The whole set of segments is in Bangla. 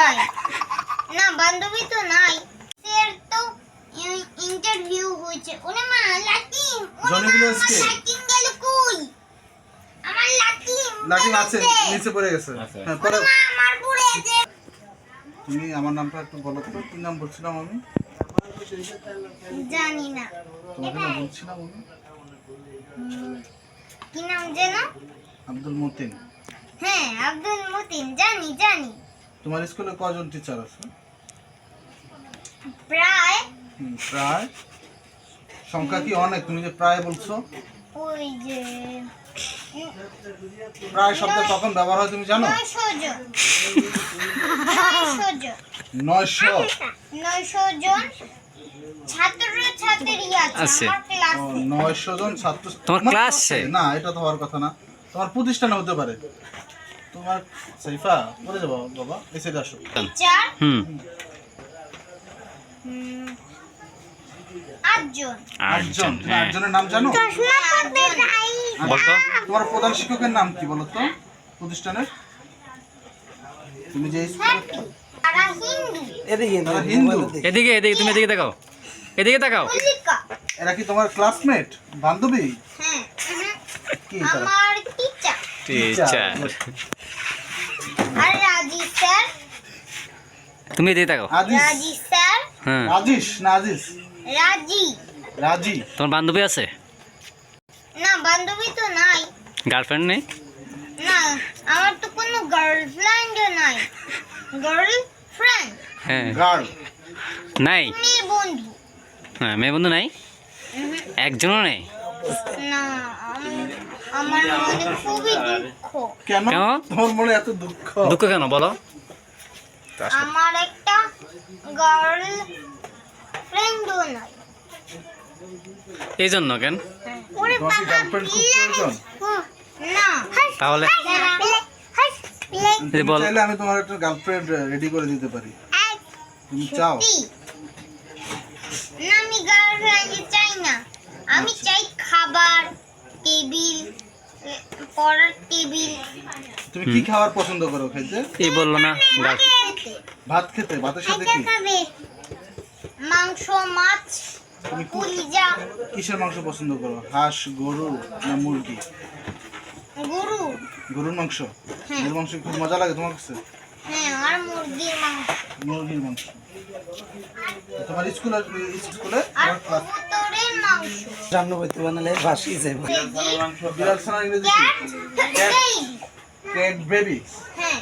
নাই। না বান্ধবী তো নাই। স্যার তো ইন্টারভিউ হয়েছে। ওরে মা লাটিম ওরে মা, আজকে? আমার গেল কই? আমার লাটিম লাঠিম গেল আছে নিচে পড়ে গেছে। হ্যাঁ পরে আমার পড়ে আছে তুমি আমার নামটা একটু বলো তো কি নাম বলছিলাম আমি? জানি না। তোমাকে না বলছিলাম আমি? কি নাম যেন? আব্দুল মতিন। হ্যাঁ আব্দুল মতিন। জানি জানি। তোমার স্কুলে কজন টিচার আছে? প্রায়। প্রায়? সংখ্যা কি অনেক? তুমি যে প্রায় বলছো? ওই যে প্রায় শব্দ কখন ব্যবহার হয় তুমি জানো? নয়শো জন। নয়শো? আছে নয়শো জন ছাত্র তোমার তোমার ক্লাসে? না এটা তো হওয়ার কথা না। তোমার প্রতিষ্ঠানে হতে পারে। তোমার সাইফা বলে যাব বাবা? এসে আসো। হুম। হুম, আটজন। হ্যাঁ। আটজনের নাম জানো? বলতো? তোমার প্রধান শিক্ষকের নাম কি বলো তো প্রতিষ্ঠানের? তুমি যে স্কুলে তারা হিন্দু। এদিকে এদিকে তুমি এদিকে তাকাও। এদিকে তাকাও। এরা কি তোমার ক্লাসমেট বান্ধবী? হ্যাঁ। আমার টিচার টিচার স্যার। তুমি দিয়ে থাকো আজিজ রাজি স্যার। হ্যাঁ। আজিজ রাজি। রাজি। তোমার বান্ধবী আছে? না বান্ধবী তো নাই। গার্লফ্রেন্ড নেই? না আমার তো কোনো গার্লফ্রেন্ডও নাই। গার্লফ্রেন্ড হ্যাঁ। গার্ল নাই? মেয়ে বন্ধু। হ্যাঁ মেয়ে বন্ধু নাই? একজনও নেই? না আমার মনে খুবই দুঃখ। কেন? তোমার মনে এত দুঃখ? দুঃখ কেন বলো। আমার একটা গার্ল ফ্রেন্ডও নাই। এই জন্য কেন? ওরে না। তাহলে চাইলে আমি তোমার একটা গার্লফ্রেন্ড রেডি করে দিতে পারি। তুমি চাও? না আমি গার্লফ্রেন্ড চাই না। আমি চাই খাবার টেবিল পড়ার টেবিল। তুমি কি খাবার পছন্দ করো খেতে? এই বলল না খেতে ভাত খেতে ভাতের সাথে কি? মাংস মাছ তুমি কুলিজা কিসের মাংস পছন্দ করো? হাঁস গরু না মুরগি? গরু। গরুর মাংস? হ্যাঁ। গরুর মাংস খুব মজা লাগে তোমার কাছে? হ্যাঁ আর মুরগির মাংস। মুরগির মাংস। তোমার স্কুলে মাংস। রান্না করতে বানালে ভাসি বিড়াল ছানা ইংরেজি ক্যাট বেবি ক্যাট বেবি হ্যাঁ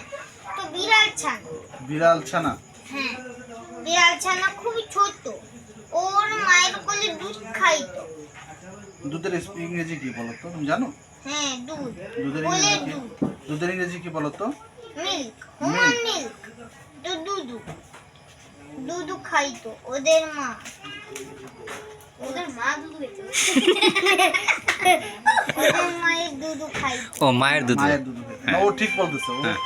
তো বিড়াল ছানা বিড়াল ছানা। হ্যাঁ বিড়াল ছানা খুবই ছোট ওর মায়ের কোলে দুধ খাইতো। দুধের ইংরেজি কি বলো তো তুমি জানো? হ্যাঁ দুধ। দুধের ইংরেজি দুধের ইংরেজি কি বলো তো মিল্ক হুমান মিল্ক। দুধু। দুধু খাইতো ওদের মা। ওদের মা দুধ খেত ওদের মায়ের দুধু খাইতো। ও মায়ের দুধ। মায়ের দুধ ও ঠিক বলতেছে। ও- হ্যাঁ।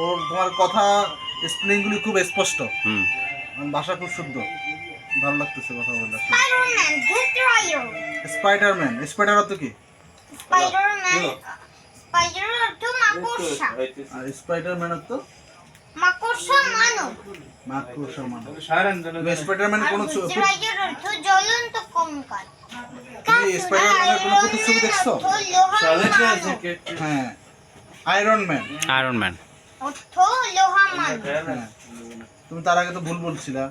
ওর তোমার কথা স্পেলিং গুলি খুব স্পষ্ট। ভাষা খুব শুদ্ধ। ভালো লাগতেছে কথা বলতে স্পাইডারম্যান স্পাইডার অর্থ কি? স্পাইডারম্যান স্পাইডার অর্থ মাকড়সা। আর স্পাইডারম্যান অর্থ? মাকড়সা মানব মাকড়সা মানব তুমি স্পাইডারম্যান কোন ছবি অর্থ জ্বলন্ত কঙ্কাল। স্পাইডারম্যানের কোনো প্রতিচ্ছবি দেখছ? হ্যাঁ। আয়রন ম্যান আয়রন ম্যান অর্থ তুমি তার আগে তো ভুল বলছিলা।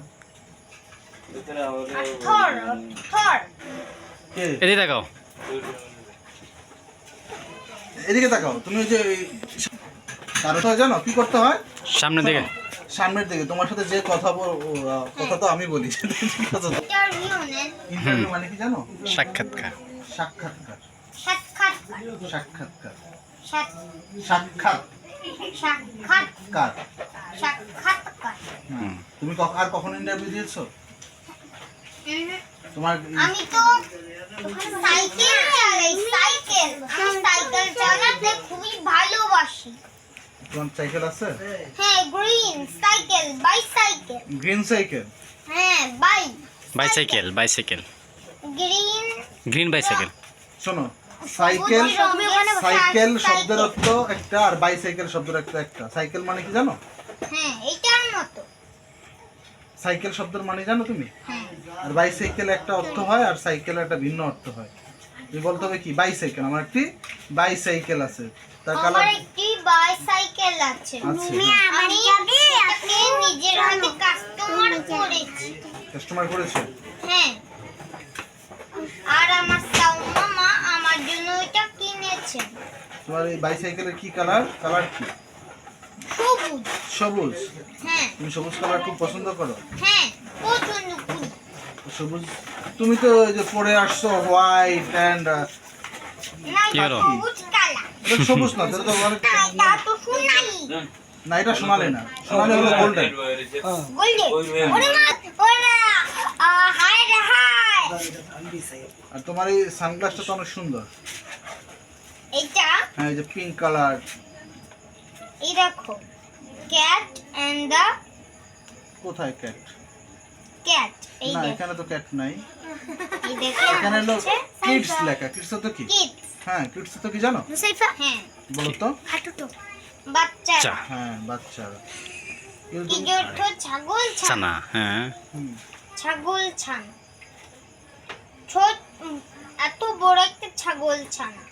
থর থর কে? এদিকে তাকাও। এদিকে তাকাও। তুমি ওই যে তার অর্থ জানো? কি করতে হয়? সামনের দিকে। সামনের দিকে। তোমার সাথে যে কথা বল কথা তো আমি বলি। ইন্টারভিউ মানে কি জানো? সাক্ষাৎকার। সাক্ষাৎকার। সাক্ষাৎকার। সাক্ষাৎকার। সাক্ষাৎ। সাক্ষাৎ। সাক্ষাৎকার। হুম। তুমি আর কখন ইন্টারভিউ দিয়েছ? তোমার আমি তো সাইকেল চালাই সাইকেল। আমি সাইকেল চালাতে খুবই ভালোবাসি। তোমার সাইকেল আছে? হ্যাঁ green cycle bicycle green cycle? হ্যাঁ by bicycle bicycle green green bicycle শোনো সাইকেল সাইকেল শব্দের অর্থ একটা আর বাইসাইকেল শব্দের অর্থ একটা। সাইকেল মানে কি জানো? হ্যাঁ সাইকেল শব্দের মানে জানো তুমি? হ্যাঁ। আর বাইসাইকেল একটা অর্থ হয় আর সাইকেল একটা ভিন্ন অর্থ হয়। তুমি বলতে হবে কি? বাইসাইকেল আমার একটি বাইসাইকেল আছে। তার কালার একটি বাইসাইকেল আছে। আছে। আমি এটাকে নিজের হাতে কাস্টমার করেছি। কাস্টমার করেছে? হ্যাঁ। আর আমার সাউ মামা আমার এটা কিনেছে। তোমার এই বাইসাইকেলের কি কালার কালার কি? সবুজ। সবুজ? হ্যাঁ। তুমি সবুজ কালার খুব পছন্দ করো? হ্যাঁ পছন্দ করি সবুজ? তুমি তো ওই যে পরে আসছো হোয়াইট অ্যান্ড সবুজ কালার। সবুজ না এটা তো অনেক না এটা তো সোনালি। না এটা সোনালি না। সোনালি হলো গোল্ডেন হ্যাঁ গোল্ডেন ওরে মা ওরে হাই রে হাই আর তোমার এই সানগ্লাসটা তো অনেক সুন্দর। এটা হ্যাঁ এই যে পিঙ্ক কালার এই দেখো ক্যাট এন্ড দ্য কোথায় ক্যাট ক্যাট এই না এখানে তো ক্যাট নাই। এই দেখো এখানে হলো কিডস লেখা। কিডস তো কি? কিড হ্যাঁ কিডস তো কি জানো? মুসাইফা হ্যাঁ। বলো তো। হাঁটুটো। বাচ্চা। হ্যাঁ অর্থ ছাগল ছানা। ছানা হ্যাঁ। ছাগল ছানা। ছোট এত বড় একটা ছাগল ছানা।